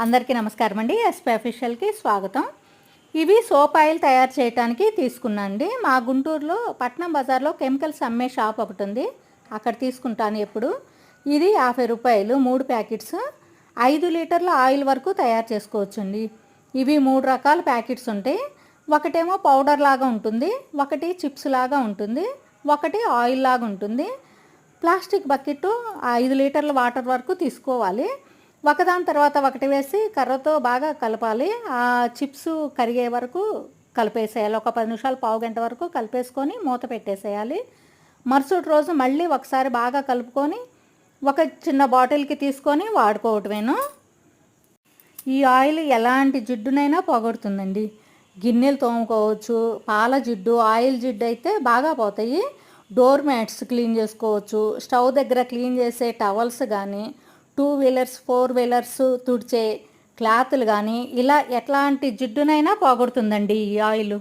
అందరికీ నమస్కారం అండి. ఎస్పీ అఫీషియల్కి స్వాగతం. ఇవి సోప్ ఆయిల్ తయారు చేయడానికి తీసుకున్నాండి మా గుంటూరులో పట్నం బజార్లో కెమికల్స్ అమ్మే షాప్ ఒకటి ఉంది. అక్కడ తీసుకుంటాను ఎప్పుడు. ఇది యాభై రూపాయలు మూడు ప్యాకెట్స్. ఐదు లీటర్ల ఆయిల్ వరకు తయారు చేసుకోవచ్చండి. ఇవి మూడు రకాల ప్యాకెట్స్ ఉంటాయి. ఒకటేమో పౌడర్ లాగా ఉంటుంది. ఒకటి చిప్స్ లాగా ఉంటుంది. ఒకటి ఆయిల్ లాగా ఉంటుంది. ప్లాస్టిక్ బకెట్ ఐదు లీటర్ల వాటర్ వరకు తీసుకోవాలి. ఒకదాని తర్వాత ఒకటి వేసి కర్రతో బాగా కలపాలి. ఆ చిప్స్ కరిగే వరకు కలిపేసేయాలి. ఒక పది నిమిషాలు పావు గంట వరకు కలిపేసుకొని మూత పెట్టేసేయాలి. మరుసటి రోజు మళ్ళీ ఒకసారి బాగా కలుపుకొని ఒక చిన్న బాటిల్కి తీసుకొని వాడుకోవటమేను. ఈ ఆయిల్ ఎలాంటి జిడ్డునైనా పోగొడుతుందండి. గిన్నెలు తోముకోవచ్చు పాల జిడ్డు ఆయిల్ జిడ్డు అయితే బాగా పోతాయి. డోర్ మ్యాట్స్ క్లీన్ చేసుకోవచ్చు. స్టవ్ దగ్గర క్లీన్ చేసే టవల్స్ కానీ టూ వీలర్స్ ఫోర్ వీలర్స్ తుడిచే క్లాతులు కానీ ఇలా ఎట్లాంటి జిడ్డునైనా పోగొడుతుందండి ఈ ఆయిల్.